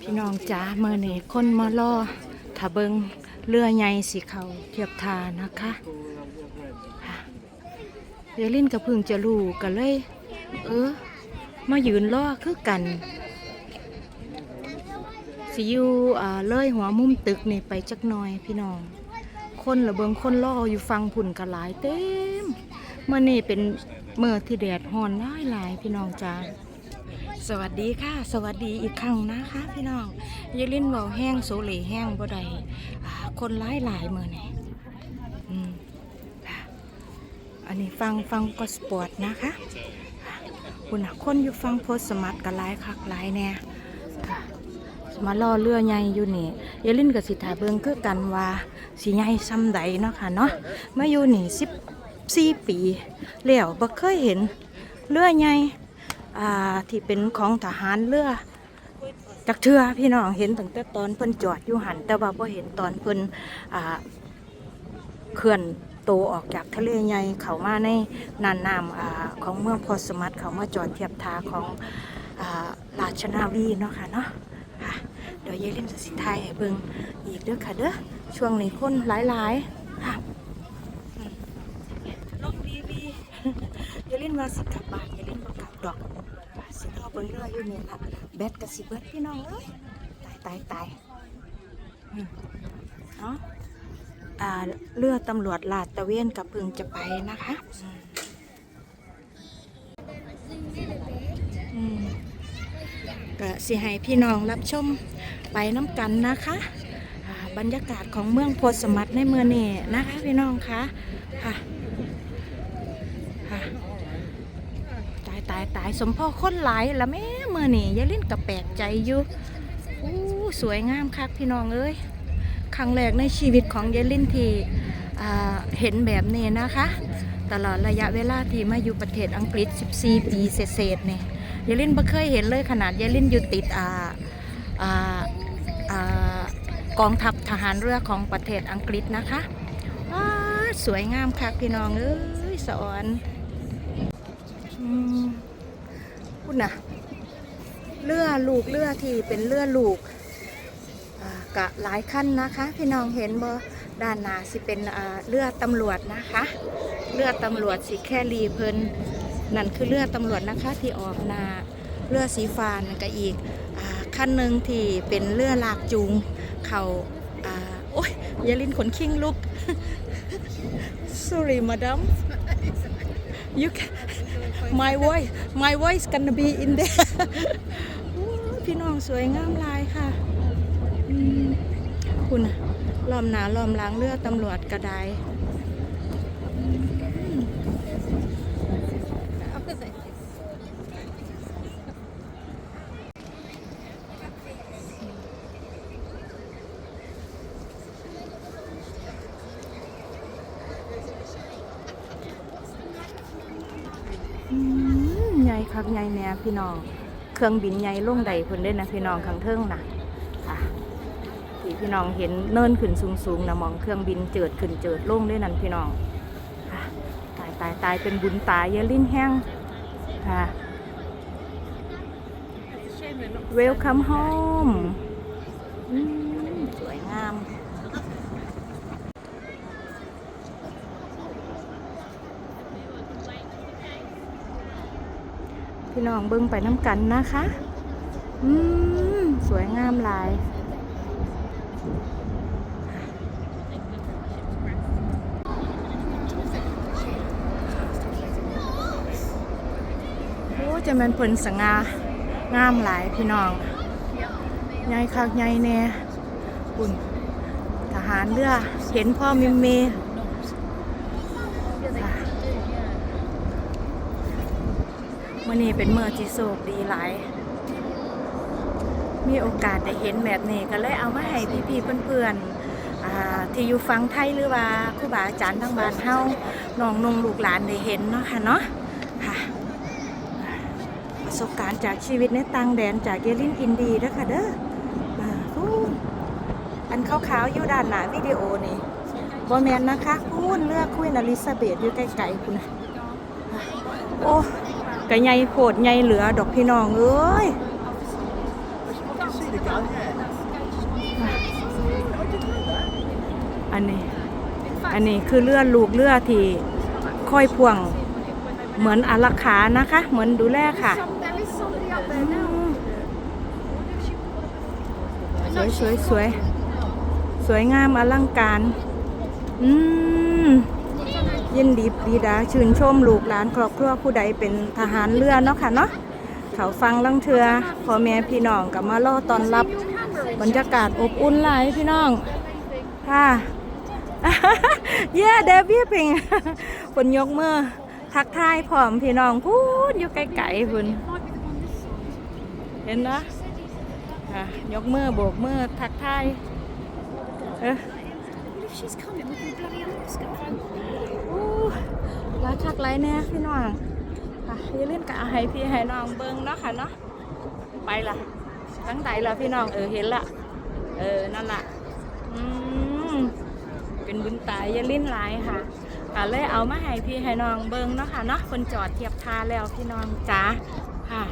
พี่น้องจ๋าเมื่อนี่คนมารอถ้าเบิงเรือใหญ่สีเขาเทียบทานะคะคะเรลินกับพึ่งจะรู้กันเลย เออ มายืนรอคือกันสิอยู่อ่าเลยหัวมุมตึกนี่ไปจักหน่อยพี่น้อง คนละเบิงคนรออยู่ฟังผุ่นกันหลายเต็มเมื่อนี่เป็นเมื่อที่แดดฮ้อนหลายหลายพี่น้องจ้า สวัสดีค่ะ สวัสดีอีกครั้งนะคะ พี่น้องยาลิ้นเบาแห้งโซเลแห้งบ่ได้คนหลายหลายมือนี่อันนี้ฟังฟังก็สปอร์ตนะคะคุณน่ะคนอยู่ฟังโพสต์สมัตกันหลายคักหลายแน่มาล่อเรือใหญ่อยู่นี่ยาลิ้นกับสิถาเบิงคือกันว่าสีใหญ่ซ้ำใดเนาะค่ะเนาะมาอยู่นี่สิบสี่ปีแล้วบ่เคยเห็นเรือใหญ่ อ่าที่เป็นของทหารเรือจักเทือพี่น้องเห็นตั้งแต่ตอนเพิ่นจอดอยู่หันแต่ว่าพอเห็นตอนเพิ่นอ่าเคลื่อนโตออกจากทะเลใหญ่เขามาในนานน้ำอ่าของเมืองพอสมัตเขามาจอดเทียบท่าของอ่าราชนาวีเนาะค่ะเนาะเดี๋ยวเยเล่นจะสิทายให้เบิ่งอีกเด้อค่ะเด้อช่วงนี้คนหลายๆค่ะลงดีวีอย่าเล่นว่าสิกลับบ้านอย่าเล่นว่ากลับดอก เบิ่งเรืออยู่นี่ล่ะแบตก็สิเบิดพี่น้องเอ้ยตายตายตายเนาะเรือตำรวจลาดตระเวนกับพึงจะไปนะคะก็สิให้พี่น้องรับชมไปน้ำกันนะคะบรรยากาศของเมืองโพสมัตในเมืองนี่นะคะพี่น้องคะค่ะ ตายตายสมพ่อคนหลายละแม่เมื่อนี่ยายลิ้นกับแปลกใจอยู่อู้สวยงามคักพี่น้องเอ้ยครั้งแรกในชีวิตของยายลิ้นที่อ่าเห็นแบบนี้นะคะ ตลอดระยะเวลาที่มาอยู่ประเทศอังกฤษ 14 ปีเศษๆเนี่ยยายลิ้นไม่เคยเห็นเลยขนาดยายลิ้นอยู่ติดอ่าอ่าอ่ากองทัพทหารเรือของประเทศอังกฤษนะคะว้าสวยงามคักพี่น้องเอ้ยสะออนอืม คุณนะเรือลูกเรือที่เป็นเรือลูกกะหลายขั้นนะคะ พี่น้องเห็นบ่ด้านหน้าสิเป็นเรือตำรวจนะคะเรือตำรวจสีแค่รีเพิ่นนั่นคือเรือตำรวจนะคะที่ออกหนาเรือสีฟ้านั่นก็อีกอขั้นหนึ่งที่เป็นเรือลากจูงเขาอ่าโอ้ยยาลินขนคิงลุก sorry madam you can my voice my voice gonna be in there พี่น้องสวยงามลายค่ะคุณน่ะล้อมหนาล้อมล้างเลือดตำรวจกระได ใหญ่คักใหญ่แน่พี่น้อง เครื่องบินใหญ่ลงใดเพิ่นได้นะพี่น้องข้างเทิงนะค่ะที่พี่น้องเห็นเนินขึ้นสูงๆนะมองเครื่องบินเจิดขึ้นเจิดลงด้วยนั่นพี่น้องค่ะตายตายตายเป็นบุญตายเยาลิ้นแห้งค่ะ Welcome home สวยงาม พี่น้องเบิ่งไปน้ำกันนะคะ อืมสวยงามหลาย โอ้จะแมันเพิ่นสง่างามหลายพี่น้องใหญ่คักใหญ่แน่คุณทหารเรือเห็นพ่อมิมเมค่ะ มื่อนี้เป็นเมื่อที่โศกดีหลาย มีโอกาสได้เห็นแบบนี้ก็เลยเอามาให้พี่ๆเพื่อนๆที่อยู่ฟังไทยหรือว่าครูบาอาจารย์ทั้งบ้านเฮาน้องนงลูกหลานได้เห็นเนาะค่ะเนาะค่ะประสบการณ์จากชีวิตในต่างแดนจากเยลินอินดีเด้อค่ะเด้ออันขาวๆอยู่ด้านหน้าวิดีโอนี่บอแมนนะคะพูนเลือกคุยนอลิซาเบธอยู่ไกลๆคุณโอ้ กะใหญ่โพดใหญ่เหลือดอกพี่น้องเอ้ยอันนี้ อันนี้คือเรือดลูกเรือดที่ค่อยพ่วง เหมือนอารักขานะคะ เหมือนดูแลค่ะสวยสวยสวยสวยงามอลังการ อืม ยินดีปรีดาชื่นชมลูกหลานครอบครัวผู้ใดเป็นทหารเรือเนาะค่ะเนาะเขาฟังลังเทือพ่อแม่พี่น้องกับมารอตอนรับบรรยากาศอบอุ่นหลายพี่น้องค่ะเย้เดวิดพิงฝนยกมือทักทายพร้อมพี่น้องพูดอยู่ไกลๆพุ่นเห็นนะอะยกมือโบกมือทักทายเออ Well, if she's coming, we can bloody ask her. อู้หลายคักหลายแน่พี่น้องค่ะอย่าลืมกะให้พี่ให้น้องเบิ่งเนาะค่ะเนาะไปละทั้งใดละพี่น้องเออเห็นละเออนั่นละอืมเป็นบุญตายอย่าลิ้นลายค่ะก็เลยเอามาให้พี่ให้น้องเบิ่งเนาะค่ะเนาะคนจอดเทียบท่าแล้วพี่น้องจ๋าค่ะ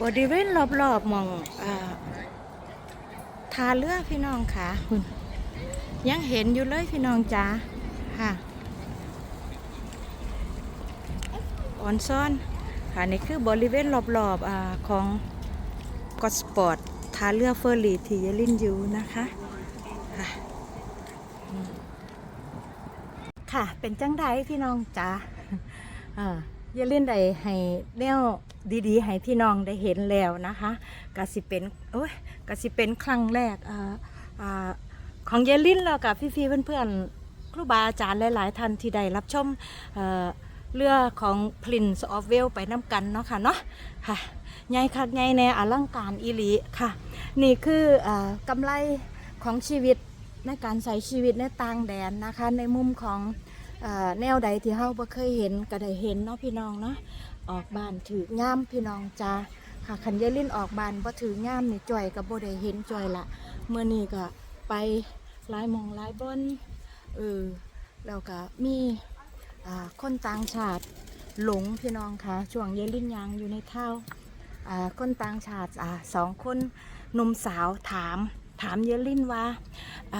บริเวณรอบๆมองอ่าทาเรือพี่น้องค่ะคุณยังเห็นอยู่เลยพี่น้องจ๋าค่ะ ออนซ่อนค่ะนี่คือบริเวณรอบๆอของกอสปอร์ตทาเรือเฟอร์รีที่ยลินอยู่นะคะค่ะค่ะ เป็นจังไดพี่น้องจ๋าอย่าเล่นใดให้แนวดีๆ ให้พี่น้องได้เห็นแล้วนะคะกสิเป็นโอ้ยกสิเป็นครั้งแรกอ่อของเยลินแล้วกับพี่ๆเพื่อนๆครูบาอาจารย์หลายๆท่านที่ได้รับชม เอ่อเรือของ Prince of w a l e ไปน้ำกันเนาะค่ะเนาะค่ะใหญ่คักใหญ่แน่อลังการอีหลีค่ะ นี่คืออกำไรของชีวิตในการใช้ชีวิตในต่างแดนนะคะ ในมุมของอแนวใดที่เฮาบ่เคยเห็นก็ได้เห็นเนาะพี่น้องเนาะออกบ้านถือย่ามพี่น้องจ้าค่ะคันยายลิ้นออกบ้านบ่ถือย่ามนี่จ่อยก็บ่ได้เห็นจ่อยละเมื่อนี้ก็ไปหลายมองหลายบอนเออแล้วก็มี คนต่างชาติหลงพี่น้องค่ะช่วงยายลินยางอยู่ในเท้าอ่าคนต่างชาติอสองคนหนุ่มสาวถามถามยายลินว่าอ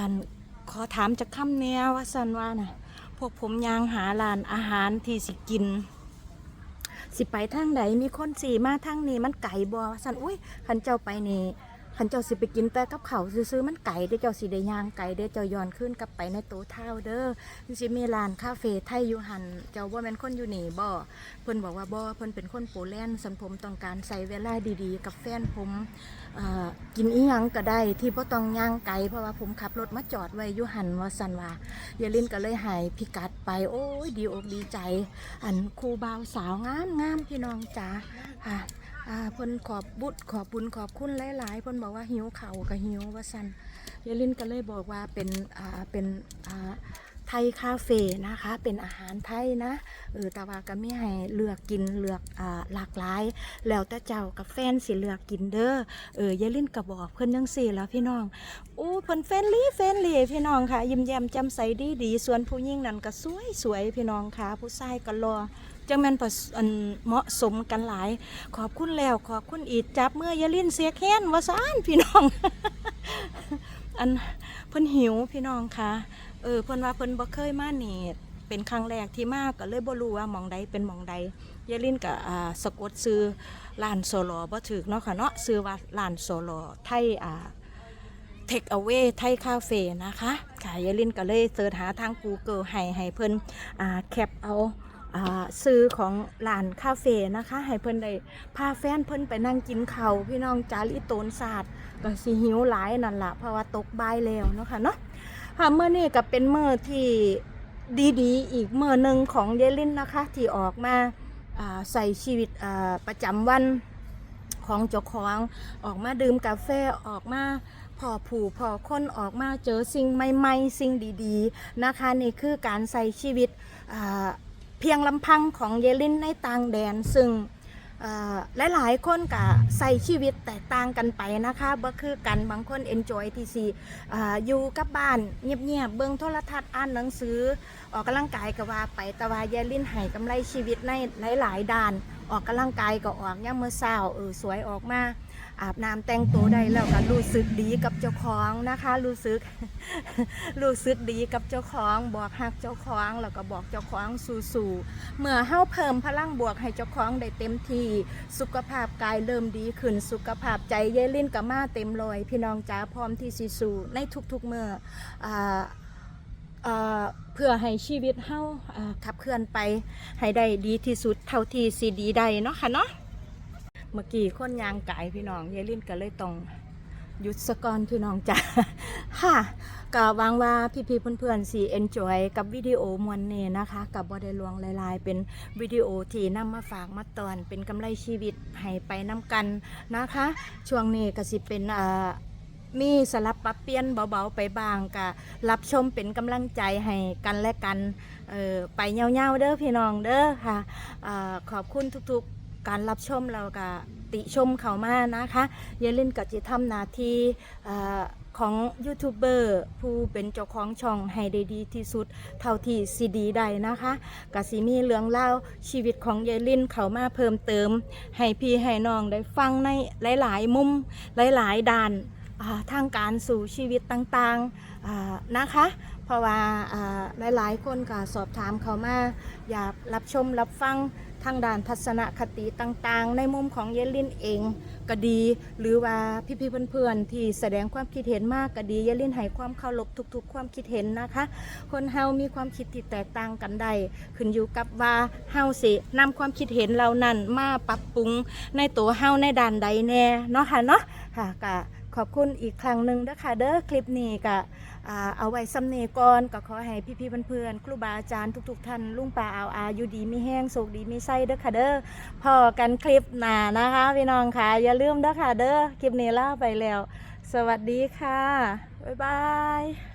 ขอถามจากคำแนวว่าสันว่าน่ะพวกผมยางหาร้านอาหารที่สิกิน สิไปทางใดมีคนสีมาทางนี้มันไก่บ่สันอุ้ยขันเจ้าไปนี่ ขันเจ้าสิไปกินแต่กับเขาซื้อๆมันไก่เด้เจ้าสิได้ย่างไก่เด้เจ้าย้อนขึ้นกลับไปในโต๊ะเท้าเด้อสิมีร้านคาเฟ่ไทยอยู่หันเจ้าบ่าแม่นคนอยู่นี่บ่เพิ่นบอกว่าบ่เพิ่นเป็นคนโปแลนด์สันผมต้องการใส่เวลาดีๆ กับแฟนผมกินอีหยังก็ได้ที่บ่ต้องย่างไกลเพราะว่าผมขับรถมาจอดไว้อยู่หันว่าสันว่ายายลินก็เลยหายพิกัดไปโอ้ยดีอกดีใจ อันครูบ่าวสาวงามงามพี่น้องจ๋าค่ะ อ่าเพิ่นขอบบุญขอบบุญขอบคุณหลายๆเพิ่นบอกว่าหิวเข่าวก็หิวว่าสันยายลินก็เลยบอกว่าเป็นอ่าเป็นอ่าไทยคาเฟ่นะคะ เป็นอาหารไทยนะเออแต่ว่าก็ไมีให้เลือกกินเลือกอ่าหลากหลาย แล้วแต่เจ้ากับแฟนสิเลือกกินเด้อเออยายลินก็บอกเพิ่นจังซี่แล้วพี่น้องอู้เพิ่นเฟรนลี่เฟรนลี่พี่น้องค่ะยิ้มแย้มแจ่มใสดีดีส่วนผู้หญิงนั่นก็สวยสวยพี่น้องค่ะ ผู้ชายก็รอ จังแม่นประอันเหมาะสมกันหลาย ขอบคุณแล้วขอบคุณอีกจับเมื่อยาลิ้นเสียแค้นว่าซ่านพี่น้อง อันเพิ่นหิวพี่น้องค่ะเออเพิ่นว่าเพิ่นบ่เคยมาเนี่เป็นครั้งแรกที่มาก็เลยบ่รู้ว่ามองใดเป็นมองใดยาลินก็อ่าสะกดซื้อร้านโซโลบ่ถูกเนาะค่ะเนาะซื้อว่าร้านโซโลไทยอ่าเทคเอา a y ไทยคาเฟ่นะคะค่ะยายลินก็เลยเสิร์ชหาทาง Google ให้ให้เพิ่นอ่าแคปเอา ซื้อของร้านคาเฟ่นะคะ ให้เพิ่นได้พาแฟนเพิ่นไปนั่งกินเขาพี่น้องจารีโตนศาสตร์ก็สิหิวหลายนั่นละเพราะว่าตกบ่ายแล้วเนาะค่ะเนาะค่ะเมื่อนี้ก็เป็นเมื่อที่ดีๆ อีกเมื่อหนึ่งของยายลินนะคะ ที่ออกมาใส่ชีวิตประจำวันของเจ้าของออกมาดื่มกาแฟออกมาพอผู้พอคนออกมาเจอสิ่งใหม่ๆ สิ่งดีๆนะคะนี่คือการใส่ชีวิตอ เพียงลำพังของเยลินในต่างแดน ซึ่งอ่าหลายๆ คนก็ใส่ชีวิตแตกต่างกันไปนะคะบ่คือกันบางคนเอนจอยที่สิอ่าอยู่กับบ้านเงียบๆ เบิ่งโทรทัศน์อ่านหนังสือ ออกกำลังกายก็ว่าไปแต่ว่าเยลินให้กำไรชีวิตในหลาย ๆ ด้าน ออกกำลังกายก็ออกย่ามมื้อเช้าเออสวยออกมา อาบน้ำแต่งตัวได้แล้วก็รู้สึกดีกับเจ้าของนะคะ รู้สึกรู้สึกดีกับเจ้าของบอกฮักเจ้าของแล้วก็บอกเจ้าของสู้ๆเมื่อเฮาเพิ่มพลังบวกให้เจ้าของได้เต็มที่สุขภาพกายเริ่มดีขึ้นสุขภาพใจเยลิ้นกับมาเต็มรอยพี่น้องจ๋าพร้อมที่สิสู้ในทุกๆเมื่อออเพื่อให้ชีวิตเฮาอ่าขับเคลื่อนไปให้ได้ดีที่สุดเท่าที่สิดีได้เนาะค่ะเนาะ เมื่อกี้คนยางไก่พี่น้องยายลินก็เลยต้องหยุดสกอนพี่น้องจ้ะค่ะก็หวังว่าพี่ๆเพื่อนๆสิเอนจอยกับวิดีโอมวนนี้นะคะ กับบอดลวงลายๆ เป็นวิดีโอที่นำมาฝากมาตอนเป็นกำไรชีวิตให้ไปน้ำกันนะคะ ช่วงนี้ก็สิเป็นอ่ามีสลับปรับเปลี่ยนเบาๆไปบางก็รับชมเป็นกำลังใจให้กันและกันเออไปเงาๆเด้อพี่น้องเด้อค่ะอขอบคุณทุกๆ การรับชมแล้วก็ติชมเขามานะคะเยลินกับจิทำหนาทีของยูทูบเบอร์ผู้เป็นเจ้าของช่องให้ได้ดีที่สุด เท่าที่ซีดีได้นะคะกสิมีเรื่องเล่าชีวิตของเยลินเขามาเพิ่มเติม ให้พี่ให้น้องได้ฟังในหลาย ๆ มุมหลาย ๆด้านาทางการสู่ชีวิตต่างๆนะคะ เพราะว่าอ่าหลาย ๆ คนก็สอบถามเขามาอยากรับชมรับฟัง ทางด้านทัศนคติต่างๆ ในมุมของเยลลินเองก็ดี หรือว่าพี่ๆเพื่อนๆ ที่แสดงความคิดเห็นมากก็ดีเยลลินให้ความเคารพทุกๆ ความคิดเห็นนะคะ คนเฮามีความคิดที่แตกต่างกันได้ขึ้นอยู่กับว่าเฮาสินำความคิดเห็นเหล่านั้นมาปรับปรุงในตัวเฮาในด้านใดแน่เนาะค่ะเนาะค่ะก็ ขอบคุณอีกครั้งหนึ่งนะคะเด้อคลิปนี้ก็เอาไว้สำเนก่อนก็ขอให้พี่ๆเพื่อนๆครูบาอาจารย์ทุก ๆ ท่านลุงป่าเอาอาอยู่ดีมีแห้งโศกดีมีไส้เด้อค่ะเด้อพอกันคลิปหน้านะคะพี่น้องค่ะอย่าลืมเด้อค่ะเด้อคลิปนี้ลาไปแล้ว สวัสดีค่ะ บ๊ายบาย